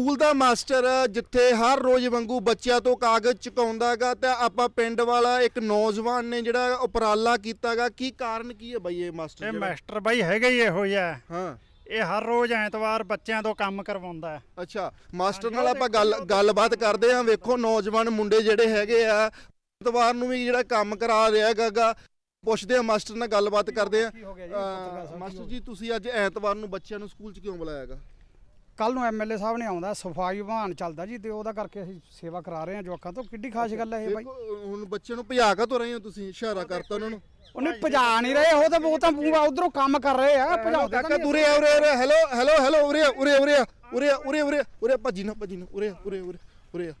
School ਦਾ master ਜਿੱਥੇ ਹਰ ਰੋਜ਼ ਵਾਂਗੂ ਬੱਚਿਆਂ ਤੋਂ ਕਾਗਜ਼ ਚੁਕਾਉਂਦਾਗਾ ਤੇ ਆਪਾਂ ਪਿੰਡ ਵਾਲਾ ਇੱਕ ਨੌਜਵਾਨ ਨੇ ਜਿਹੜਾ ਉਪਰਾਲਾ ਕੀਤਾਗਾ ਕੀ ਕਾਰਨ ਕੀ ਹੈ ਬਈ ਇਹ ਮਾਸਟਰ ਇਹ? ਮਾਸਟਰ ਬਾਈ ਹੈਗਾ ਹੀ ਇਹੋ ਜਿਹਾ ਹਾਂ। ਇਹ ਹਰ ਰੋਜ਼ ਐਤਵਾਰ ਬੱਚਿਆਂ ਤੋਂ ਕੰਮ ਕਰਵਾਉਂਦਾ ਹੈ। ਅੱਛਾ ਮਾਸਟਰ ਨਾਲ ਆਪਾਂ ਗੱਲ ਗੱਲਬਾਤ ਕਰਦੇ ਹਾਂ ਵੇਖੋ ਨੌਜਵਾਨ ਮੁੰਡੇ ਜਿਹੜੇ ਹੈਗੇ ਆ ਐਤਵਾਰ ਨੂੰ ਵੀ ਜਿਹੜਾ ਕੰਮ ਕਰਾ ਰਿਹਾ ਗਾਗਾ ਪੁੱਛਦੇ ਆ ਮਾਸਟਰ ਨਾਲ ਗੱਲਬਾਤ ਕਰਦੇ ਆ ਮਾਸਟਰ ਜੀ ਤੁਸੀਂ ਅੱਜ ਐਤਵਾਰ ਨੂੰ ਬੱਚਿਆਂ ਨੂੰ ਸਕੂਲ 'ਚ ਕਿਉਂ ਬੁਲਾਇਆਗਾ ਕੱਲ ਨੂੰ ਐਮਐਲਏ ਸਾਹਿਬ ਨੇ ਆਉਂਦਾ ਸਫ਼ਾਈ ਵਿਭਾਨ ਚੱਲਦਾ ਜੀ ਤੇ ਉਹਦਾ ਕਰਕੇ ਅਸੀਂ ਸੇਵਾ ਕਰਾ ਰਹੇ ਹਾਂ ਜਵਾਕਾਂ ਤੋਂ ਕਿੱਡੀ ਖਾਸ ਗੱਲ ਹੈ ਇਹ ਬਾਈ ਦੇਖੋ ਹੁਣ ਬੱਚਿਆਂ ਨੂੰ ਭਜਾ ਕੇ ਤੋਂ ਰਹੇ ਹੋ ਤੁਸੀਂ ਇਸ਼ਾਰਾ ਕਰਤਾ ਉਹਨਾਂ ਨੂੰ ਉਹਨੇ ਭਜਾ ਨਹੀਂ ਰਹੇ ਉਹ ਤਾਂ ਉਹ ਤਾਂ ਉਧਰੋਂ ਕੰਮ ਕਰ ਰਹੇ ਆ ਭਜਾਉਂਦੇ ਕਾਕਾ ਦੂਰੇ ਆ ਉਰੇ ਉਰੇ ਹੈਲੋ ਹੈਲੋ ਹੈਲੋ ਉਰੇ ਆ, ਉਰੇ ਉਰੇ ਆ, ਉਰੇ ਆ, ਉਰੇ ਉਰੇ ਉਰੇ ਭੱਜੀ ਨਾ ਭੱਜੀ ਨਾ ਉਰੇ ਆ, ਉਰੇ ਉਰੇ ਉਰੇ ਆ।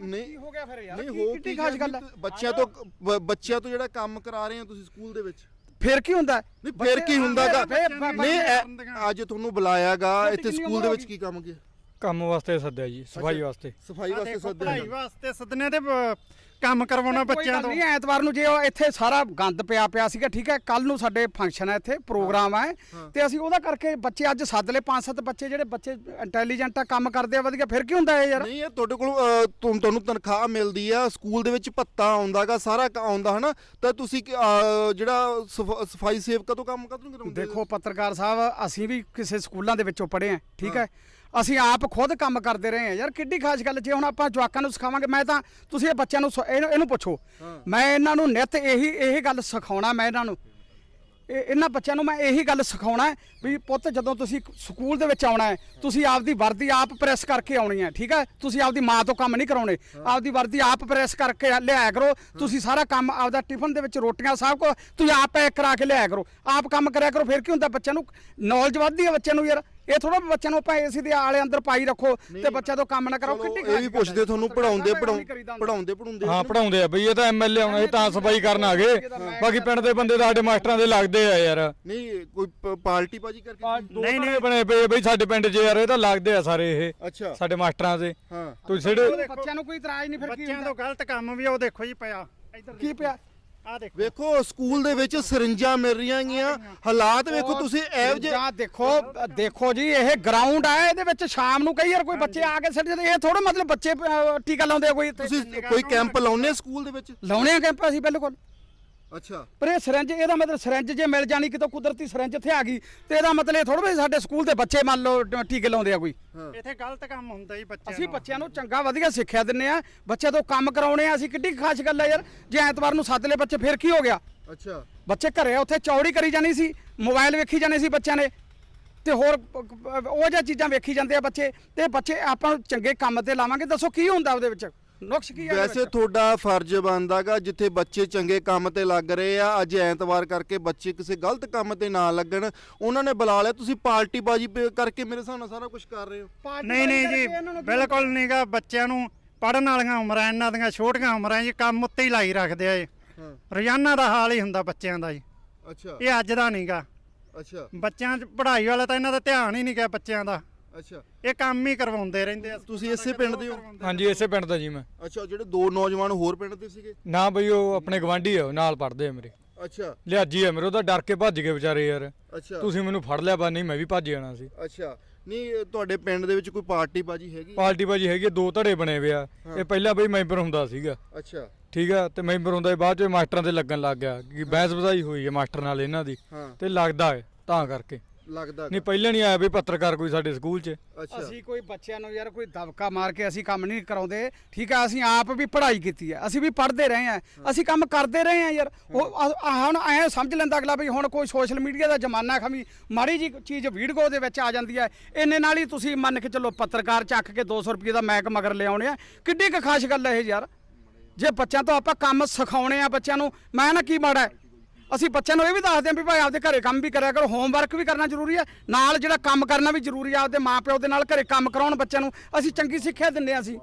ਨਹੀਂ ਹੋ ਗਿਆ ਫਿਰ ਯਾਰ ਨਹੀਂ ਹੋ ਕੀ ਖਾਸ ਗੱਲ ਹੈ? ਬੱਚਿਆਂ ਤੋਂ ਬ- ਬੱਚਿਆਂ ਤੋਂ ਜਿਹੜਾ ਕੰਮ ਕਰਾ ਰਹੇ ਹੋ ਤੁਸੀਂ ਸਕੂਲ ਦੇ ਵਿੱਚ ਫਿਰ ਕੀ ਹੁੰਦਾ? ਨਹੀਂ ਫਿਰ ਕੀ ਹੁੰਦਾਗਾ? ਨਹੀਂ ਐ- ਅੱਜ ਤੁਹਾਨੂੰ ਬੁਲਾਇਆਗਾ ਇੱਥੇ ਸਕੂਲ ਦੇ ਵਿੱਚ? ਕੀ ਕੰਮ ਗਿਆ ਕੰਮ ਵਾਸਤੇ ਸੱਦਿਆ ਜੀ ਸਫ਼ਾਈ ਵਾਸਤੇ। ਸਫ਼ਾਈ ਵਾਸਤੇ ਦੇਖੋ, ਸੱਦਿਆ ਪੜ੍ਹਾਈ ਵਾਸਤੇ ਸਦਨੇ ਤੇ ਬ- ਕੰਮ ਕਰਵਾਉਣਾ ਬੱਚਿਆਂ ਤੋਂ? ਨਹੀਂ ਐਤਵਾਰ ਨੂੰ ਜੇ ਉਹ ਇੱਥੇ ਸਾਰਾ ਗੰਦ ਪਿਆ ਪਿਆ ਸੀਗਾ ਠੀਕ ਹੈ ਕੱਲ ਨੂੰ ਸਾਡੇ ਫੰਕਸ਼ਨ ਹੈ ਇੱਥੇ ਪ੍ਰੋਗਰਾਮ ਹੈ। ਤੇ ਅਸੀਂ ਉਹਦਾ ਕਰਕੇ ਬੱਚੇ ਅੱਜ ਸੱਦ ਲਏ ਪੰਜ ਸੱਤ ਬੱਚੇ ਜਿਹੜੇ ਬੱਚੇ ਇੰਟੈਲੀਜੈਂਟ ਆ ਕੰਮ ਕਰਦੇ ਆ ਵਧੀਆ ਫਿਰ ਕੀ ਹੁੰਦਾ ਇਹ ਯਾਰ? ਨਹੀਂ ਇਹ ਤੁਹਾਡੇ ਕੋਲ ਅਹ, ਤੁਹਾਨੂੰ ਤਨਖਾਹ ਮਿਲਦੀ ਆ ਸਕੂਲ ਦੇ ਵਿੱਚ ਭੱਤਾ ਆਉਂਦਾਗਾ ਸਾਰਾ ਕ- ਆਉਂਦਾ ਹਨਾ? ਤਾਂ ਤੁਸੀਂ ਕਿ, ਅਹ, ਜਿਹੜਾ ਸਫ- ਸਫ਼ਾਈ ਸੇਵਕਾ ਤੋਂ ਕੰਮ ਕਦੋਂ ਕਰਾਉਂਦੇ ਦੇਖੋ ਪੱਤਰਕਾਰ ਸਾਹਿਬ ਅਸੀਂ ਵੀ ਕਿਸੇ ਸਕੂਲਾਂ ਦੇ ਵਿੱਚੋਂ ਪੜ੍ਹੇ ਆ ਠੀਕ ਹੈ। ਅਸੀਂ ਆਪ ਖੁਦ ਕੰਮ ਕਰਦੇ ਰਹੇ ਆ ਯਾਰ ਕਿੱਡੀ ਖਾਸ ਗੱਲ ਜੇ ਹੁਣ ਆਪਾਂ ਜਵਾਕਾਂ ਨੂੰ ਸਿਖਾਵਾਂਗੇ ਮੈਂ ਤਾਂ ਤੁਸੀਂ ਇਹ ਬੱਚਿਆਂ ਨੂੰ ਸ- ਇਹਨੂੰ ਇਹਨੂੰ ਪੁੱਛੋ। ਮੈਂ ਇਹਨਾਂ ਨੂੰ ਨਿਤ ਇਹੀ ਇਹ ਗੱਲ ਸਿਖਾਉਣਾ ਮੈਂ ਇਹਨਾਂ ਨੂੰ। ਇਹ ਇਹਨਾਂ ਬੱਚਿਆਂ ਨੂੰ ਮੈਂ ਇਹੀ ਗੱਲ ਸਿਖਾਉਣਾ ਹੈ ਵੀ ਪੁੱਤ ਜਦੋਂ ਤੁਸੀਂ ਸਕੂਲ ਦੇ ਵਿੱਚ ਆਉਣਾ ਹੈ ਤੁਸੀਂ ਆਪਦੀ ਵਰਦੀ ਆਪ ਪ੍ਰੈਸ ਕਰਕੇ ਆਉਣੀ ਹੈ ਠੀਕ ਹੈ? ਤੁਸੀਂ ਆਪਦੀ ਮਾਂ ਤੋਂ ਕੰਮ ਨਹੀਂ ਕਰਾਉਣੇ। ਆਪਦੀ ਵਰਦੀ ਆਪ ਪ੍ਰੈਸ ਕਰਕੇ ਲਿਆਇਆ ਕਰੋ। ਤੁਸੀਂ ਸਾਰਾ ਕੰਮ ਆਪਦਾ ਟਿਫਨ ਦੇ ਵਿੱਚ ਰੋਟੀਆਂ ਸਭ ਕੋ ਤੁਸੀਂ ਆਪ ਪੈਕ ਕਰਾ ਕੇ ਲਿਆਇਆ ਕਰੋ। ਆਪ ਕੰਮ ਕਰਿਆ ਕਰੋ ਫਿਰ ਕੀ ਹੁੰਦਾ ਬੱਚਿਆਂ ਨੂੰ? ਨੌਲੇਜ ਵੱਧਦੀ ਹੈ ਬੱਚਿਆਂ ਨੂੰ ਯਾਰ। ਇਹ ਥੋੜਾ ਬੱਚਿਆਂ ਨੂੰ ਆਪਾਂ ਏਸੀ ਦੇ ਆਲੇ ਅੰਦਰ ਪਾਈ ਰੱਖੋ ਤੇ ਬੱਚਿਆਂ ਤੋਂ ਕੰਮ ਨਾ ਕਰੋ ਚਲੋ, ਕਿੱਡੀ ਇਹ ਵੀ ਪੁੱਛਦੇ। ਤੁਹਾਨੂੰ ਪੜਾਉਂਦੇ। ਪੜਾਉਂਦੇ ਪੜਾਉਂਦੇ ਹਾਂ ਪੜਾਉਂਦੇ ਆ ਬਈ ਇਹ ਤਾਂ ਐਮਐਲਏ ਆਉਣਾ ਇਹ ਤਾਂ ਸਫ਼ਾਈ ਕਰਨ ਆ ਗਏ। ਬਾਕੀ ਪਿੰਡ ਦੇ ਬੰਦੇ ਸਾਡੇ ਮਾਸਟਰਾਂ ਦੇ ਲੱਗਦੇ ਆ ਯਾਰ। ਨਹੀਂ ਕੋਈ ਪਾਰਟੀ ਬਾਜੀ ਕਰਕੇ ਦੋ ਨਹੀਂ ਬਣੇ ਪਏ ਬਈ ਸਾਡੇ ਪਿੰਡ 'ਚ ਯਾਰ ਇਹ ਤਾਂ ਲੱਗਦੇ ਆ ਸਾਰੇ ਇਹ ਅੱਛਾ। ਸਾਡੇ ਮਾਸਟਰਾਂ ਦੇ। ਹਾਂ। ਤੁਸੀਂ ਜਿਹੜੇ ਬੱਚਿਆਂ ਨੂੰ ਕੋਈ ਇਤਰਾਜ਼ ਨਹੀਂ ਫਿਰ ਕੀ ਬੱਚਿਆਂ ਤੋਂ ਗਲਤ ਕੰਮ ਵੀ ਉਹ ਦੇਖੋ ਜੀ ਪਿਆ। ਕੀ ਪਿਆ? ਆ ਦੇਖੋ। ਵੇਖੋ ਸਕੂਲ ਦੇ ਵਿੱਚ ਸਰਿੰਜਾਂ ਮਿਲ ਰਹੀਆਂ ਗੀਆਂ ਹਾਲਾਤ ਵੇਖੋ ਤੁਸੀਂ ਇਹੋ ਜਿਹੇ ਜਾਂ ਦੇਖੋ ਦੇਖੋ ਜੀ ਇਹ ਗਰਾਊਂਡ ਹੈ ਇਹਦੇ ਵਿੱਚ ਸ਼ਾਮ ਨੂੰ ਕਈ ਵਾਰ ਕੋਈ ਬੱਚੇ ਆ ਕੇ ਸਿੱਟ ਜਾਂਦੇ ਇਹ ਥੋੜਾ ਮਤਲਬ ਬੱਚੇ ਟੀਕਾ ਲਾਉਂਦੇ ਆ ਕੋਈ। ਤੁਸੀਂ ਕੋਈ ਕੈਂਪ ਲਾਉਨੇ ਸਕੂਲ ਦੇ ਵਿੱਚ? ਲਾਉਣੇ ਆ ਕੈਂਪ ਅਸੀਂ ਬਿਲਕੁਲ ਅੱਛਾ। ਪਰ ਇਹ ਸਿਰੰਜ ਇਹਦਾ ਮਤਲਬ ਸਿਰੰਜ ਜੇ ਮਿਲ ਜਾਣੀ ਕਿਤੋਂ ਕੁਦਰਤੀ ਸਿਰੰਜ ਇੱਥੇ ਆ ਗਈ ਤੇ ਇਹਦਾ ਮਤਲਬ ਇਹ ਥੋੜਾ ਵੀ ਸਾਡੇ ਸਕੂਲ ਦੇ ਬੱਚੇ ਮੰਨ ਲਓ ਟ- ਟੀਕੇ ਲਾਉਂਦੇ ਆ ਕੋਈ। ਇੱਥੇ ਗਲਤ ਕੰਮ ਹੁੰਦਾ ਜੀ ਬੱਚਿਆਂ ਅਸੀਂ। ਬੱਚਿਆਂ ਨੂੰ ਚੰਗਾ ਵਧੀਆ ਸਿੱਖਿਆ ਦਿੰਨੇ ਆ ਬੱਚਿਆਂ ਤੋਂ ਕੰਮ ਕਰਾਉਣੇ ਆ ਅਸੀਂ ਕਿੱਡੀ ਖਾਸ ਗੱਲ ਹੈ ਯਾਰ ਜੇ ਐਤਵਾਰ ਨੂੰ ਸੱਦ ਲਏ ਬੱਚੇ ਫਿਰ ਕੀ ਹੋ ਗਿਆ? ਅੱਛਾ। ਬੱਚੇ ਘਰੇ ਉੱਥੇ ਚੌੜੀ ਕਰੀ ਜਾਣੀ ਸੀ ਮੋਬਾਈਲ ਵੇਖੀ ਜਾਣੇ ਸੀ ਬੱਚਿਆਂ ਨੇ ਤੇ ਹੋਰ ਪ- ਪ- ਉਹ ਜਿਹੀਆਂ ਚੀਜ਼ਾਂ ਵੇਖੀ ਜਾਂਦੇ ਆ ਬੱਚੇ ਤੇ ਬੱਚੇ ਆਪਾਂ ਨੂੰ ਚੰਗੇ ਕੰਮ ਤੇ ਲਾਵਾਂਗੇ ਦੱਸੋ ਕੀ ਹੁੰਦਾ ਉਹਦੇ ਵਿੱਚ? ਨੁਕਸ ਕੀ ਹੈ ਇਹਦੇ ਵੈਸੇ ਵਿੱਚ? ਤੁਹਾਡਾ ਫਰਜ਼ ਬਣਦਾਗਾ ਜਿੱਥੇ ਬੱਚੇ ਚੰਗੇ ਕੰਮ ਤੇ ਲੱਗ ਰਹੇ ਆ ਅੱਜ ਐਤਵਾਰ ਕਰਕੇ ਬੱਚੇ ਕਿਸੇ ਗਲਤ ਕੰਮ ਤੇ ਨਾ ਲੱਗਣ। ਉਹਨਾਂ ਨੇ ਬੁਲਾ ਲਿਆ ਤੁਸੀਂ ਪਾਰਟੀ ਬਾਜੀ ਕਰਕੇ ਮੇਰੇ ਹਿਸਾਬ ਨਾਲ ਸਾਰਾ ਕੁਝ ਕਰ ਰਹੇ ਹੋ। ਪਾਰਟੀ ਨਹੀਂ ਨਹੀਂ ਜੀ ਕਰਕੇ ਇਹਨਾਂ ਨੂੰ ਕੀ- ਬਿਲਕੁਲ ਨਹੀਂਗਾ ਬੱਚਿਆਂ ਨੂੰ ਪੜਨ ਵਾਲੀਆਂ ਉਮਰਾਂ ਇਹਨਾਂ ਦੀਆਂ ਛੋਟੀਆਂ ਉਮਰਾਂ ਜੀ ਕੰਮ ਉੱਤੇ ਹੀ ਲਾਈ ਰੱਖਦੇ ਆ ਇਹ। ਹਾਂ। ਰੋਜ਼ਾਨਾ ਦਾ ਹਾਲ ਹੀ ਹੁੰਦਾ ਬੱਚਿਆਂ ਦਾ ਜੀ। ਅੱਛਾ। ਇਹ ਅੱਜ ਦਾ ਨਹੀਂਗਾ ਅੱਛਾ। ਬੱਚਿਆਂ 'ਚ ਪੜ੍ਹਾਈ ਵਾਲਾ ਤਾਂ ਇਹਨਾਂ ਦਾ ਧਿਆਨ ਹੀ ਨਹੀਂ ਗਿਆ ਬੱਚਿਆਂ ਦਾ। ਅੱਛਾ। ਇਹ ਕੰਮ ਹੀ ਕਰਵਾਉਂਦੇ ਰਹਿੰਦੇ ਆ। ਤੁਸੀਂ ਇਸੇ ਪਿੰਡ ਦੇ ਹੋ? ਹਾਂਜੀ ਇਸੇ ਪਿੰਡ ਦਾ ਜੀ ਮੈਂ। ਅੱਛਾ ਜਿਹੜੇ ਦੋ ਨੌਜਵਾਨ ਹੋਰ ਪਿੰਡ ਦੇ ਸੀਗੇ? ਨਾ ਬਈ ਉਹ ਆਪਣੇ ਗਵਾਂਢੀ ਆ ਉਹ ਨਾਲ ਪੜਦੇ ਆ ਮੇਰੇ। ਅੱਛਾ। ਲਿਆਜੀ ਆ ਮੇਰੇ ਉਹ ਤਾਂ ਡਰ ਕੇ ਭੱਜ ਗਏ ਵਿਚਾਰੇ ਯਾਰ। ਅੱਛਾ। ਤੁਸੀਂ ਮੈਨੂੰ ਫੜ ਲਿਆ ਬਾ ਨਹੀਂ ਮੈਂ ਵੀ ਭੱਜ ਜਾਣਾ ਸੀ। ਅੱਛਾ। ਨਹੀਂ ਤੁਹਾਡੇ ਪਿੰਡ ਦੇ ਵਿੱਚ ਕੋਈ ਪਾਰਟੀ ਬਾਜੀ ਹੈਗੀ? ਪਾਰਟੀ ਬਾਜੀ ਹੈਗੀ ਆ, ਦੋ ਧੜੇ ਬਣੇ ਆ। ਇਹ ਪਹਿਲਾਂ ਬਈ ਮੈਂਬਰ ਹੁੰਦਾ ਸੀਗਾ। ਅੱਛਾ। ਠੀਕ ਆ ਤੇ ਮੈਂਬਰ ਹੁੰਦਾ ਸੀ, ਬਾਅਦ ਚ ਮਾਸਟਰਾਂ ਤੇ ਲੱਗਣ ਲੱਗ ਗਿਆ। ਕਿ ਬਹਿਸ ਵਧਾਈ ਹੋਈ ਹੈ ਮਾਸਟਰ ਨਾਲ ਇਹਨਾਂ ਦੀ। ਹਾਂ। ਤੇ ਲੱਗਦਾ ਹੈ ਤਾਂ ਕਰਕੇ। ਲੱਗਦਾ ਨਹੀਂ ਪਹਿਲਾਂ ਨਹੀਂ ਆਇਆ ਬਈ ਪੱਤਰਕਾਰ ਕੋਈ ਸਾਡੇ ਸਕੂਲ 'ਚ। ਅੱਛਾ। ਅਸੀਂ ਕੋਈ ਬੱਚਿਆਂ ਨੂੰ ਯਾਰ ਕੋਈ ਦਬਕਾ ਮਾਰ ਕੇ ਅਸੀਂ ਕੰਮ ਨਹੀਂ ਕਰਾਉਂਦੇ। ਠੀਕ ਆ ਅਸੀਂ ਆਪ ਵੀ ਪੜ੍ਹਾਈ ਕੀਤੀ ਹੈ। ਅਸੀਂ ਵੀ ਪੜ੍ਹਦੇ ਰਹੇ ਆ ਅਸੀਂ ਕੰਮ ਕਰਦੇ ਰਹੇ ਆ ਯਾਰ। ਉਹ ਹੁਣ ਐ ਸਮਝ ਲੈਂਦਾ ਅਗਲਾ ਵੀ ਹੁਣ ਕੋਈ ਸੋਸ਼ਲ ਮੀਡੀਆ ਦਾ ਜ਼ਮਾਨਾ ਖਮੀ ਮਾੜੀ ਜੀ ਚੀਜ਼ ਵੀਡੀਓ ਦੇ ਵਿੱਚ ਆ ਜਾਂਦੀ ਹੈ। ਇੰਨੇ ਨਾਲ ਹੀ ਤੁਸੀਂ ਮੰਨ ਕੇ ਚੱਲੋ ਪੱਤਰਕਾਰ ਚੱਕ ਕੇ 200 ਰੁਪਏ ਦਾ ਮੈਕ ਮਗਰ ਲਿਆਉਣੇ ਆ। ਕਿੱਡੀ ਕੁ ਖਾਸ ਗੱਲ ਹੈ ਇਹ ਯਾਰ। ਜੇ ਬੱਚਿਆਂ ਤੋਂ ਆਪਾਂ ਕੰਮ ਸਿਖਾਉਣੇ ਆ ਬੱਚਿਆਂ ਨੂੰ ਮੈਂ ਨਾ ਕੀ ਮਾੜਾ ਹੈ? ਅਸੀਂ ਬੱਚਿਆਂ ਨੂੰ ਇਹ ਵੀ ਦੱਸਦੇ ਹਾਂ ਵੀ ਭਾਈ ਆਪਦੇ ਘਰੇ ਕੰਮ ਵੀ ਕਰਿਆ ਕਰੋ ਹੋਮਵਰਕ ਵੀ ਕਰਨਾ ਜ਼ਰੂਰੀ ਹੈ। ਨਾਲ ਜਿਹੜਾ ਕੰਮ ਕਰਨਾ ਵੀ ਜ਼ਰੂਰੀ ਆ ਆਪਦੇ ਮਾਪਿਓ ਦੇ ਨਾਲ ਘਰੇ ਕੰਮ ਕਰਾਉਣ ਬੱਚਿਆਂ ਨੂੰ, ਅਸੀਂ ਚੰਗੀ ਸਿੱਖਿਆ ਦਿੰਦੇ ਹਾਂ ਅਸੀਂ।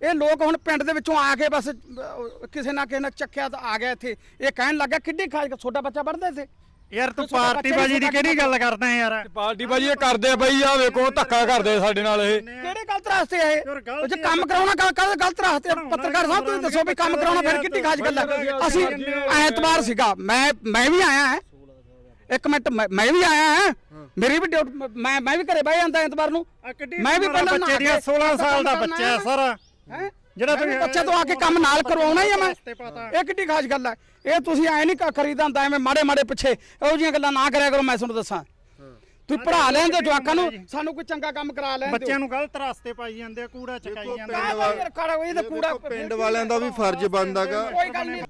ਇਹ ਲੋਕ ਹੁਣ ਪਿੰਡ ਦੇ ਵਿੱਚੋਂ ਆ ਕੇ ਬਸ ਕਿਸੇ ਨਾ ਕਿਸੇ ਨਾਲ ਚੱਕਿਆ ਤਾਂ ਆ ਗਿਆ ਇੱਥੇ। ਇਹ ਕਹਿਣ ਲੱਗਾ ਕਿੱਡੀ ਖਾਸ ਤੁਹਾਡਾ ਬੱਚਾ ਪੜਦਾ ਇੱਥੇ। ਯਾਰ ਤੂੰ ਪਾਰਟੀ ਬਾਜੀ ਦੀ ਕਿਹੜੀ ਗੱਲ ਕਰਦਾ ਯਾਰ? ਪਾਰਟੀ ਬਾਜੀ ਇਹ ਕਰਦੇ ਆ ਬਈ ਆ ਵੇਖੋ ਧੱਕਾ ਕਰਦੇ ਆ ਸਾਡੇ ਨਾਲ ਇਹ। ਕਿਹੜੇ ਗਲਤ ਰਸਤੇ ਆ ਇਹ? ਜੇ ਕੰਮ। ਕਰਾਉਣਾ ਗੱਲ ਕਰ ਗਲਤ ਰਸਤੇ ਆ। ਪੱਤਰਕਾਰ ਸਾਹਿਬ ਤੁਸੀਂ ਦੱਸੋ ਵੀ ਕੰਮ ਕਰਾਉਣਾ ਫਿਰ ਕਿੱਡੀ ਖਾਸ ਗੱਲ ਅਸੀਂ ਐਤਵਾਰ ਸੀਗਾ। ਮੈਂ ਮੈਂ ਵੀ ਆਇਆ ਹੈ। ਇੱਕ ਮਿੰਟ ਮੈਂ ਵੀ ਆਇਆ ਹਾਂ। ਮੇਰੀ ਵੀ ਡਿਊਟੀ ਮੈਂ ਮੈਂ ਵੀ ਘਰੇ ਬਹਿ ਜਾਂਦਾ ਐਤਵਾਰ ਨੂੰ। ਮੈਂ ਵੀ ਪਹਿਲਾਂ ਬੱਚੇ ਦੀਆਂ 16 ਸਾਲ ਦਾ ਬੱਚਾ ਸਰ। ਹੈ? ਜਿਹੜਾ ਤੁਸੀਂ- ਬੱਚੇ ਤੋਂ ਆ ਕੇ ਕੰਮ ਨਾਲ ਕਰਵਾਉਣਾ ਹੀ ਆ ਮੈਂ। ਇਹ ਕਿੱਡੀ ਖਾਸ ਗੱਲ ਹੈ ਇਹ ਤੁਸੀਂ ਐ ਨਹੀਂ ਕਰੀਦਾ ਹੁੰਦਾ ਐਵੇਂ ਮਾੜੇ ਮਾੜੇ ਪਿੱਛੇ ਇਹੋ ਜਿਹੀਆਂ ਗੱਲਾਂ ਨਾ ਕਰਿਆ ਕਰੋ ਮੈਂ ਤੁਹਾਨੂੰ ਦੱਸਾਂ। ਤੁਸੀਂ ਪੜ੍ਹਾ ਲੈਣ ਦੇ ਜਵਾਕਾਂ ਨੂੰ ਸਾਨੂੰ ਕੋਈ ਚੰਗਾ ਕੰਮ ਕਰਾ ਲੈਣ ਦਿਓ। ਬੱਚਿਆਂ ਨੂੰ ਗਲਤ ਰਸਤੇ ਪਾਈ ਜਾਂਦੇ ਆ ਕੂੜਾ ਚਕਾਈ ਜਾਂਦੇ ਪਿੰਡ ਆ। ਕੂੜਾ ਪਿੰਡ ਵਾਲਿਆਂ ਦਾ ਵੀ ਫਰਜ਼ ਬਣਦਾਗਾ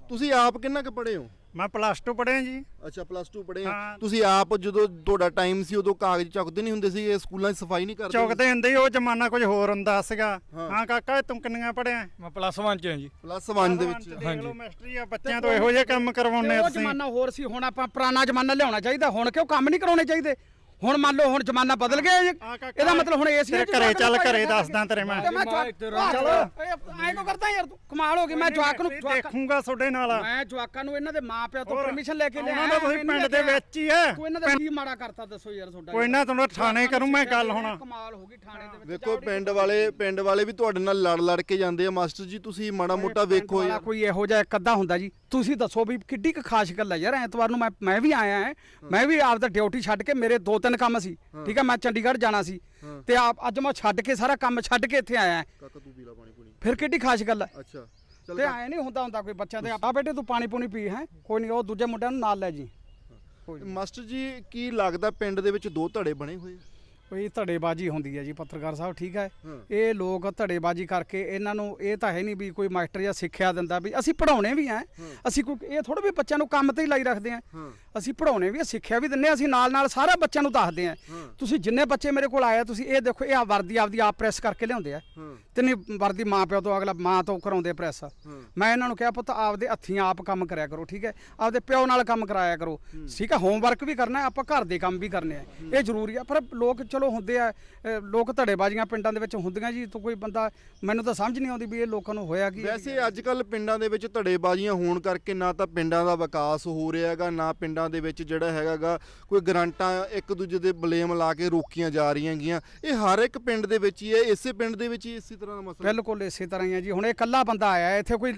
ਤੁਸੀਂ ਆਪ ਕਿੰਨਾ ਕੁ ਪੜ੍ਹੇ ਹੋ? ਮੈਂ ਪਲੱਸ 2 ਪੜ੍ਹਿਆ ਜੀ। ਅੱਛਾ ਪਲੱਸ 2 ਪੜ੍ਹੇ ਆ। ਹਾਂ। ਤੁਸੀਂ ਆਪ ਜਦੋਂ ਤੁਹਾਡਾ ਟਾਈਮ ਸੀ ਉਦੋਂ ਕਾਗਜ਼ ਚੁੱਕਦੇ ਨਹੀਂ ਹੁੰਦੇ ਸੀ ਇਹ ਸਕੂਲਾਂ 'ਚ ਸਫ਼ਾਈ ਨਹੀਂ ਕਰਦੇ ਚੁੱਕਦੇ ਹੁੰਦੇ ਸੀ, ਉਹ ਜ਼ਮਾਨਾ ਕੁਝ ਹੋਰ ਹੁੰਦਾ ਸੀਗਾ। ਹਾਂ। ਕਾਕਾ ਤੂੰ ਕਿੰਨੀਆਂ ਪੜਿਆ ਮੈਂ ਪਲੱਸ 1 ਚ ਹਾਂ ਜੀ। ਪਲੱਸ 1 ਦੇ ਵਿੱਚ। ਦੇਖ ਲਓ ਮਿਸਟਰੀ ਆ ਬੱਚਿਆਂ ਤੋਂ ਇਹੋ ਜਿਹੇ ਕੰਮ ਕਰਵਾਉਣੇ ਉਹ ਤੁਸੀਂ। ਜ਼ਮਾਨਾ ਹੋਰ ਸੀ ਹੁਣ ਆਪਾਂ ਪੁਰਾਣਾ ਜ਼ਮਾਨਾ ਲਿਆਉਣਾ ਚਾਹੀਦਾ ਹੁਣ ਕਿਉਂ ਕੰਮ ਨਹੀਂ ਕਰਾਉਣੇ ਚਾਹੀਦੇ? ਹੁਣ ਮੰਨ ਲਓ ਹੁਣ ਜ਼ਮਾਨਾ ਬਦਲ ਗਿਆ ਜੀ। ਇਹਦਾ ਮਤਲਬ ਹੁਣ ਏਸੀ ਤੇਰੇ ਘਰੇ ਚੱਲ ਘਰੇ ਦੱਸਦਾ ਤੇਰੇ ਮੈਂ। ਤੇ ਮੈਂ ਚਲੋ। ਐਂ ਕੋ ਕਰਦਾ ਯਾਰ ਤੂੰ? ਕਮਾਲ ਹੋ ਗਈ ਮੈਂ ਜਵਾਕ ਨੂੰ ਜਵਾਕ ਦੇਖੂੰਗਾ ਤੁਹਾਡੇ ਨਾਲ। ਮੈਂ ਜਵਾਕਾਂ ਨੂੰ ਇਹਨਾਂ ਦੇ ਮਾਪਿਆਂ ਤੋਂ ਹੋਰ, ਪਰਮਿਸ਼ਨ ਲੈ ਕੇ ਲਿਆ ਉਹਨਾਂ ਦਾ ਤੁਸੀਂ ਪਿੰਡ ਦੇ ਵਿੱਚ ਹੀ ਹੈ। ਕੋਈ ਇਹਨਾਂ ਦਾ ਕੀ ਮਾੜਾ ਕਰਤਾ ਦੱਸੋ ਯਾਰ ਤੁਹਾਡਾ। ਕੋਈ ਨਾ ਤੁਹਾਨੂੰ ਥਾਣੇ ਕਰੂੰ ਮੈਂ ਗੱਲ ਹੁਣ। ਕਮਾਲ ਹੋ ਗਈ ਥਾਣੇ ਦੇ ਵਿੱਚ। ਵੇਖੋ ਪਿੰਡ ਵਾਲੇ ਪਿੰਡ ਵਾਲੇ ਵੀ ਤੁਹਾਡੇ ਨਾਲ ਲੜ ਲੜ ਕੇ ਜਾਂਦੇ ਆ। ਮਾਸਟਰ ਜੀ ਤੁਸੀਂ ਮਾੜਾ ਮੋਟਾ ਵੇਖੋ ਯਾਰ। ਕੋਈ ਇਹੋ ਜਿਹਾ ਇੱਕ ਅੱਧਾ ਹੁੰਦਾ ਜੀ। ਤੁਸੀਂ ਦੱਸੋ ਵੀ ਕਿੱਡੀ ਕੁ ਖਾਸ ਗੱਲ ਹੈ ਯਾਰ। ਐਤਵਾਰ ਨੂੰ ਮੈਂ ਮੈਂ ਵੀ ਆਇਆ ਹਾਂ। ਮੈਂ ਵੀ ਆਪਦਾ ਡਿਊਟੀ ਛੱਡ ਕੇ ਮੇਰੇ ਦੋ ਤਿੰਨ ਕੰਮ ਸੀ ਠੀਕ ਹੈ ਮੈਂ ਚੰਡੀਗੜ੍ਹ ਜਾਣਾ ਸੀ। ਤੇ ਆਪ ਅੱਜ ਮੈਂ ਛੱਡ ਕੇ ਸਾਰਾ ਕੰਮ ਛੱਡ ਕੇ ਇੱਥੇ ਆਇਆ। ਕਾਕਾ ਤੂੰ ਪੀਲਾ ਪਾਣੀ ਪੂਣੀ। ਫਿਰ ਕਿੱਡੀ ਖਾਸ ਗੱਲ ਹੈ। ਅੱਛਾ ਤੇ ਐ ਨਹੀਂ ਹੁੰਦਾ ਹੁੰਦਾ ਕੋਈ ਬੱਚਾ ਤੇ ਆ ਬੇਟੇ ਤੂੰ ਪਾਣੀ ਪੂਣੀ ਪੀ ਹੈ? ਕੋਈ ਨਹੀਂ ਉਹ ਦੂਜੇ ਮੁੰਡਿਆਂ ਨੂੰ ਨਾਲ ਲੈ ਜੀ। ਮਾਸਟਰ ਜੀ ਕੀ ਲੱਗਦਾ ਪਿੰਡ ਦੇ ਵਿੱਚ ਦੋ ਧੜੇ ਬਣੇ ਹੋਏ? ਕੋਈ ਧੜੇਬਾਜ਼ੀ ਹੁੰਦੀ ਹੈ ਜੀ ਪੱਤਰਕਾਰ ਸਾਹਿਬ ਠੀਕ ਹੈ। ਇਹ ਲੋਕ ਧੜੇਬਾਜ਼ੀ ਕਰਕੇ ਇਹਨਾਂ ਨੂੰ ਇਹ ਤਾਂ ਹੈ ਨਹੀਂ ਵੀ ਕੋਈ ਮਾਸਟਰ ਜਾਂ ਸਿੱਖਿਆ ਦਿੰਦਾ ਵੀ ਅਸੀਂ ਪੜਾਉਣੇ ਵੀ ਆ ਅਸੀਂ ਕੋਈ ਇਹ ਥੋੜਾ ਵੀ ਬੱਚਿਆਂ ਨੂੰ ਕੰਮ ਤੇ ਹੀ ਲਾਈ ਰੱਖਦੇ ਆ ਅਸੀਂ ਪੜਾਉਣੇ ਵੀ ਆ ਸਿੱਖਿਆ ਵੀ ਦਿੰਨੇ ਆ ਅਸੀਂ ਨਾਲ ਨਾਲ ਸਾਰਾ ਬੱਚਿਆਂ ਨੂੰ ਦੱਸਦੇ ਆ। ਤੁਸੀਂ ਜਿੰਨੇ ਬੱਚੇ ਮੇਰੇ ਕੋਲ ਆਏ ਆ ਤੁਸੀਂ ਇਹ ਦੇਖੋ ਇਹ ਆ ਵਰਦੀ ਆਪਦੀ ਆਪ ਪ੍ਰੈਸ ਕਰਕੇ ਲਿਆਉਂਦੇ ਆ। ਹਾਂ। ਤੇ ਨਹੀਂ ਵਰਦੀ ਮਾਂ ਪਿਓ ਤੋਂ ਅਗਲਾ ਮਾਂ ਤੋਂ ਕਰਾਉਂਦੇ ਪ੍ਰੈਸ। ਮੈਂ ਇਹਨਾਂ ਨੂੰ ਕਿਹਾ ਪੁੱਤ ਆਪਦੇ ਹੱਥੀਂ ਆਪ ਕੰਮ ਕਰਿਆ ਕਰੋ ਠੀਕ ਹੈ? ਆਪਦੇ ਪਿਓ ਨਾਲ ਕੰਮ ਕਰਾਇਆ ਕਰੋ। ਠੀਕ ਹੈ ਹੋਮਵਰਕ ਵੀ ਕਰਨਾ ਆਪਾਂ ਘਰ ਦੇ ਕੰਮ ਵੀ ਕਰਨੇ ਆ। ਇਹ ਜ਼ਰੂਰੀ ਆ ਪਰ ਲੋਕ ਚਲੋ ਹੁੰਦੇ ਆ ਲੋਕ ਧੜੇਬਾਜ਼ੀਆਂ ਪਿੰਡਾਂ ਦੇ ਵਿੱਚ ਹੁੰਦੀਆਂ ਜੀ ਤਾਂ ਕੋਈ ਬੰਦਾ ਮੈਨੂੰ ਤਾਂ ਸਮਝ ਨਹੀਂ ਆਉਂਦੀ ਵੀ ਇਹ ਲੋਕਾਂ ਨੂੰ ਹੋਇਆ ਕੀ। ਵੈਸੇ ਅੱਜ ਕੱਲ ਪਿੰਡਾਂ ਦੇ ਵਿੱਚ ਧੜੇਬਾਜ਼ੀਆਂ ਹੋਣ ਕਰਕੇ ਨਾ ਤਾਂ ਪਿੰਡਾਂ ਦਾ ਵਿਕਾਸ ਹੋ ਰਿਹਾ ਹੈਗਾ ਨਾ ਪਿੰਡਾਂ ਦੇ ਵਿੱਚ ਜਿਹੜਾ ਹੈਗਾਗਾ ਕੋਈ ਗਰੰਟਾਂ ਇੱਕ ਦੂਜੇ ਦੇ ਬਲੇਮ ਲਾ ਕੇ ਰੋਕੀਆਂ ਜਾ ਰਹੀਆਂ ਗੀਆਂ। ਇਹ ਹਰ ਇੱਕ ਪਿੰਡ ਦੇ ਵਿੱਚ ਹੀ ਹੈ, ਇਸੇ ਪਿੰਡ ਦੇ ਵਿੱਚ ਹੀ ਇਸੇ ਤਰ੍ਹਾਂ ਦਾ ਮਸਲਾ ਬਿਲਕੁਲ ਇਸੇ ਤਰ੍ਹਾਂ ਹੀ ਹੈ ਜੀ। ਹੁਣ ਇਹ ਇਕੱਲਾ ਬੰਦਾ ਆਇਆ ਇੱਥੇ ਕੋਈ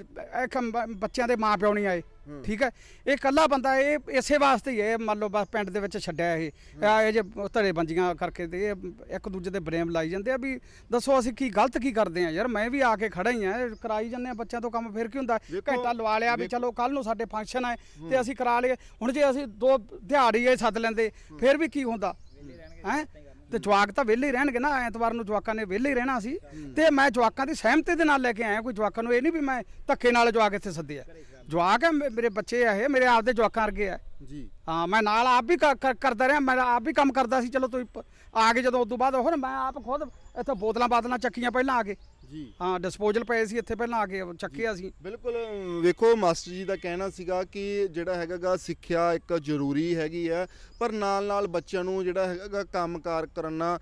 ਇੱਕ ਬ- ਬੱਚਿਆਂ ਦੇ ਮਾਂ ਪਿਓ ਨਹੀਂ ਆਏ। ਠੀਕ ਹੈ? ਇਹ ਇਕੱਲਾ ਬੰਦਾ ਇਹ ਇਸੇ ਵਾਸਤੇ ਹੀ ਹੈ ਮੰਨ ਲਓ ਬਸ ਪਿੰਡ ਦੇ ਵਿੱਚ ਛੱਡਿਆ ਇਹ। ਇਹ ਜੇ ਧੜੇ ਬੰਜੀਆਂ ਕਰਕੇ ਤੇ ਇਹ ਇੱਕ ਦੂਜੇ ਦੇ ਬਰੇਮ ਲਾਈ ਜਾਂਦੇ ਆ ਵੀ ਦੱਸੋ ਅਸੀਂ ਕੀ ਗਲਤ ਕੀ ਕਰਦੇ ਆ ਯਾਰ? ਮੈਂ ਵੀ ਆ ਕੇ ਖੜਾ ਹੀ ਆ ਕਰਾਈ ਜੰਨੇ ਆ ਬੱਚਿਆਂ ਤੋਂ ਕੰਮ ਫਿਰ ਕੀ ਹੁੰਦਾ? ਘੰਟਾ ਲਵਾ ਲਿਆ ਵੀ ਚਲੋ ਕੱਲ ਨੂੰ ਸਾਡੇ ਫੰਕਸ਼ਨ ਹੈ ਤੇ ਅਸੀਂ ਕਰਾ ਲਈਏ। ਹੁਣ ਜੇ ਅਸੀਂ ਦੋ ਦਿਹਾੜੀ ਇਹ ਸੱਦ ਲੈਂਦੇ ਫਿਰ ਵੀ ਕੀ ਹੁੰਦਾ? ਹੈ? ਤੇ ਜਵਾਕ ਤਾਂ ਵਿਹਲੇ ਹੀ ਰਹਿਣਗੇ ਨਾ ਐਤਵਾਰ ਨੂੰ ਜਵਾਕਾਂ ਨੇ ਵਿਹਲੇ ਹੀ ਰਹਿਣਾ ਸੀ। ਤੇ ਮੈਂ ਜਵਾਕਾਂ ਦੀ ਸਹਿਮਤੀ ਦੇ ਨਾਲ ਲੈ ਕੇ ਆਇਆ ਕੋਈ ਜਵਾਕਾਂ ਨੂੰ ਇਹ ਨਹੀਂ ਵੀ ਮੈਂ ਧੱਕੇ ਨਾਲ ਜਵਾਕ ਇੱਥੇ ਸੱਦੇ ਆ ਜਵਾਕ ਹੈ ਮੇ- ਮੇਰੇ ਬੱਚੇ ਆ ਇਹ ਮੇਰੇ ਆਪਦੇ ਜਵਾਕਾਂ ਵਰਗੇ ਆ। ਜੀ। ਹਾਂ ਮੈਂ ਨਾਲ ਆਪ ਵੀ ਕ- ਕ- ਕਰਦਾ ਰਿਹਾ ਮੈਂ ਆਪ ਵੀ ਕੰਮ ਕਰਦਾ ਸੀ ਚਲੋ ਤੁਸੀਂ ਪ- ਆ ਕੇ ਜਦੋਂ ਉਸ ਤੋਂ ਬਾਅਦ ਹੋਰ ਮੈਂ ਆਪ ਖੁਦ ਇੱਥੇ ਬੋਤਲਾਂ ਬਾਤਲਾਂ ਚੱਕੀਆਂ ਪਹਿਲਾਂ ਆ ਕੇ। ਜੀ। ਹਾਂ ਡਿਸਪੋਜ਼ਲ ਪਏ ਸੀ ਇੱਥੇ ਪਹਿਲਾਂ ਆ ਕੇ ਚੱਕੇ ਅਸੀਂ ਬਿਲਕੁਲ ਵੇਖੋ ਮਾਸਟਰ ਜੀ ਦਾ ਕਹਿਣਾ ਸੀਗਾ ਕਿ ਜਿਹੜਾ ਹੈਗਾਗਾ ਸਿੱਖਿਆ ਇੱਕ ਜ਼ਰੂਰੀ ਹੈਗੀ ਹੈ ਪਰ ਨਾਲ ਨਾਲ ਬੱਚਿਆਂ ਨੂੰ ਜਿਹੜਾ ਹੈਗਾਗਾ ਕੰਮਕਾਰ ਕਰਨਾ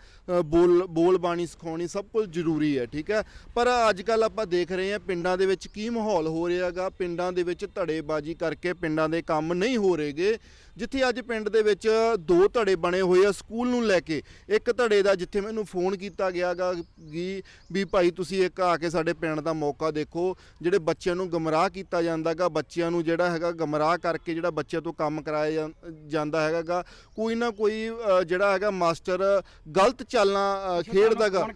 ਬੋਲ ਬੋਲ ਬਾਣੀ ਸਿਖਾਉਣੀ ਸਭ ਕੁਝ ਜ਼ਰੂਰੀ ਹੈ ਠੀਕ ਹੈ? ਪਰ ਅੱਜ ਕੱਲ ਆਪਾਂ ਦੇਖ ਰਹੇ ਹਾਂ ਪਿੰਡਾਂ ਦੇ ਵਿੱਚ ਕੀ ਮਾਹੌਲ ਹੋ ਰਿਹਾ ਹੈਗਾ ਪਿੰਡਾਂ ਦੇ ਵਿੱਚ ਧੜੇਬਾਜ਼ੀ ਕਰਕੇ ਪਿੰਡਾਂ ਦੇ ਕੰਮ ਨਹੀਂ ਹੋ ਰਹੇਗੇ ਜਿੱਥੇ ਅੱਜ ਪਿੰਡ ਦੇ ਵਿੱਚ ਦੋ ਧੜੇ ਬਣੇ ਹੋਏ ਆ ਸਕੂਲ ਨੂੰ ਲੈ ਕੇ। ਇੱਕ ਧੜੇ ਦਾ ਜਿੱਥੇ ਮੈਨੂੰ ਫੋਨ ਕੀਤਾ ਗਿਆਗਾ ਵੀ ਵੀ ਭਾਈ ਤੁਸੀਂ ਇੱਕ ਆ ਕੇ ਸਾਡੇ ਪਿੰਡ ਦਾ ਮੌਕਾ ਦੇਖੋ ਜਿਹੜੇ ਬੱਚਿਆਂ ਨੂੰ ਗਮਰਾਹ ਕੀਤਾ ਜਾਂਦਾਗਾ ਬੱਚਿਆਂ ਨੂੰ ਜਿਹੜਾ ਹੈਗਾ ਗਮਰਾਹ ਕਰਕੇ ਜਿਹੜਾ ਬੱਚਿਆਂ ਤੋਂ ਕੰਮ ਕਰਾਇਆ ਜਾਂਦਾ ਹੈਗਾਗਾ ਕੋਈ ਨਾ ਕੋਈ ਜਿਹੜਾ ਹੈਗਾ ਮਾਸਟਰ ਗਲਤ ਚਾਲਾਂ ਖੇਡਦਾਗਾ।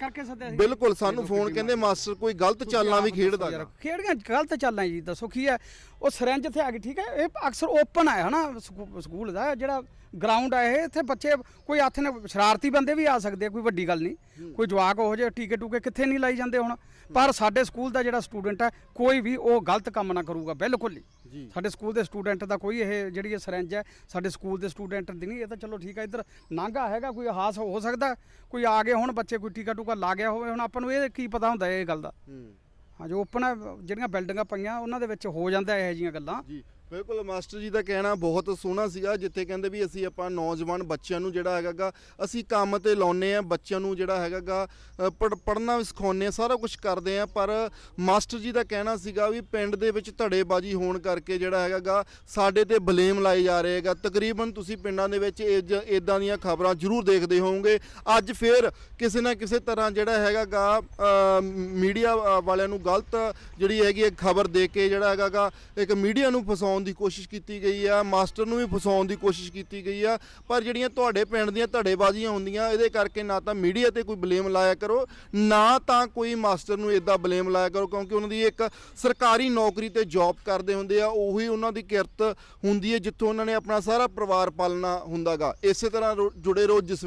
ਬਿਲਕੁਲ ਸਾਨੂੰ ਫੋਨ ਕਹਿੰਦੇ ਮਾਸਟਰ ਕੋਈ ਗਲਤ ਚਾਲਾਂ ਵੀ ਖੇਡਦਾਗਾ। ਖੇੜੀਆਂ ਗਲਤ ਚੱਲਾਂ ਜੀ ਦੱਸੋ ਕੀ ਹੈ? ਉਹ ਸਰੰਜ ਇੱਥੇ ਆ ਗਈ ਠੀਕ ਹੈ? ਇਹ ਅਕਸਰ ਓਪਨ ਹੈ ਹਨਾ ਸਕੂਲ ਦਾ ਜਿਹੜਾ ਗਰਾਊਂਡ ਹੈ ਇਹ ਇੱਥੇ ਬੱਚੇ ਕੋਈ ਹੱਥ ਨੇ ਸ਼ਰਾਰਤੀ ਬੰਦੇ ਵੀ ਆ ਸਕਦੇ ਆ ਕੋਈ ਵੱਡੀ ਗੱਲ ਨਹੀਂ। ਕੋਈ ਜਵਾਕ ਉਹ ਜਿਹੇ ਟੀਕੇ ਟੂਕੇ ਕਿੱਥੇ ਨਹੀਂ ਲਾਈ ਜਾਂਦੇ ਹੁਣ। ਪਰ ਸਾਡੇ ਸਕੂਲ ਦਾ ਜਿਹੜਾ ਸਟੂਡੈਂਟ ਹੈ ਕੋਈ ਵੀ ਉਹ ਗਲਤ ਕੰਮ ਨਾ ਕਰੂਗਾ ਬਿਲਕੁਲ ਜੀ। ਸਾਡੇ ਸਕੂਲ ਦੇ ਸਟੂਡੈਂਟ ਦਾ ਕੋਈ ਇਹ ਜਿਹੜੀ ਇਹ ਸਰੰਜ ਹੈ ਸਾਡੇ ਸਕੂਲ ਦੇ ਸਟੂਡੈਂਟ ਦੀ ਨਹੀਂ ਇਹ ਤਾਂ ਚਲੋ ਠੀਕ ਹੈ ਇੱਧਰ ਨਾਂਗਾ ਹੈਗਾ ਕੋਈ ਹਾਸ ਹੋ ਸਕਦਾ ਕੋਈ ਆ ਗਏ ਹੁਣ ਬੱਚੇ ਕੋਈ ਟੀਕਾ ਟੂਕਾ ਲਾ ਗਿਆ ਹੋਵੇ ਹੁਣ ਆਪਾਂ ਨੂੰ ਇਹ ਕੀ ਪਤਾ ਹੁੰਦਾ ਇਹ ਗੱਲ ਦਾ। ਹੂੰ। ਹਾਂ ਜੋ ਓਪਨ ਹੈ ਜਿਹੜੀਆਂ ਬਿਲਡਿੰਗਾਂ ਪਈਆਂ ਉਹਨਾਂ ਦੇ ਵਿੱਚ ਹੋ ਜਾਂਦਾ ਇਹੋ ਜਿਹੀਆਂ ਗੱਲਾਂ। ਜੀ। ਬਿਲਕੁਲ, ਮਾਸਟਰ ਜੀ ਦਾ ਕਹਿਣਾ ਬਹੁਤ ਸੋਹਣਾ ਸੀਗਾ, ਜਿੱਥੇ ਕਹਿੰਦੇ ਵੀ ਅਸੀਂ ਆਪਾਂ ਨੌਜਵਾਨ ਬੱਚਿਆਂ ਨੂੰ ਜਿਹੜਾ ਹੈਗਾਗਾ, ਅਸੀਂ ਕੰਮ ਤੇ ਲਾਉਨੇ ਆ ਬੱਚਿਆਂ ਨੂੰ ਜਿਹੜਾ ਹੈਗਾਗਾ ਪੜ੍ਹਨਾ ਵੀ ਸਿਖਾਉਂਦੇ ਆ ਸਾਰਾ ਕੁਝ ਕਰਦੇ ਆ ਪਰ ਮਾਸਟਰ ਜੀ ਦਾ ਕਹਿਣਾ ਸੀਗਾ ਵੀ ਪਿੰਡ ਦੇ ਵਿੱਚ ਧੜੇਬਾਜ਼ੀ ਹੋਣ ਕਰਕੇ ਜਿਹੜਾ ਹੈਗਾਗਾ, ਸਾਡੇ ਤੇ ਬਲੇਮ ਲਾਏ ਜਾ ਰਹੇ ਹੈਗਾ। ਤਕਰੀਬਨ ਤੁਸੀਂ ਪਿੰਡਾਂ ਦੇ ਵਿੱਚ ਇਦਾਂ ਦੀਆਂ ਖਬਰਾਂ ਜ਼ਰੂਰ ਦੇਖਦੇ ਹੋਵੋਗੇ। ਅੱਜ ਫੇਰ ਕਿਸੇ ਨਾ ਕਿਸੇ ਤਰ੍ਹਾਂ ਜਿਹੜਾ ਹੈਗਾਗਾ ਮੀਡੀਆ ਵਾਲਿਆਂ ਨੂੰ ਗਲਤ ਜਿਹੜੀ ਹੈਗੀ ਖਬਰ ਦੇ ਕੇ ਜਿਹੜਾ ਹੈਗਾਗਾ, ਇੱਕ ਮੀਡੀਆ ਨੂੰ ਫਸਾਉਣ ਫਸਾਉਣ ਦੀ ਕੋਸ਼ਿਸ਼ ਕੀਤੀ ਗਈ ਆ, ਮਾਸਟਰ ਨੂੰ ਵੀ ਫਸਾਉਣ ਦੀ ਕੋਸ਼ਿਸ਼ ਕੀਤੀ ਗਈ ਆ, ਪਰ ਜਿਹੜੀਆਂ ਤੁਹਾਡੇ ਪਿੰਡ ਦੀਆਂ ਧੜੇਬਾਜ਼ੀਆਂ ਹੁੰਦੀਆਂ, ਇਹਦੇ ਕਰਕੇ ਨਾ ਤਾਂ ਮੀਡੀਆ ਤੇ ਕੋਈ ਬਲੇਮ ਲਾਇਆ ਕਰੋ, ਨਾ ਤਾਂ ਕੋਈ ਮਾਸਟਰ ਨੂੰ ਇਦਾਂ ਬਲੇਮ ਲਾਇਆ ਕਰੋ, ਕਿਉਂਕਿ ਉਹਨਾਂ ਦੀ ਇੱਕ ਸਰਕਾਰੀ ਨੌਕਰੀ ਤੇ ਜੌਬ ਕਰਦੇ ਹੁੰਦੇ ਆ, ਉਹੀ ਉਹਨਾਂ ਦੀ ਕਿਰਤ ਹੁੰਦੀ ਹੈ, ਜਿੱਥੋਂ ਉਹਨਾਂ ਨੇ ਆਪਣਾ ਸਾਰਾ ਪਰਿਵਾਰ ਪਾਲਣਾ ਹੁੰਦਾਗਾ। ਇਸੇ ਤਰ੍ਹਾਂ ਰੋ- ਜੁੜੇ ਰਹੋ ਜਿਸ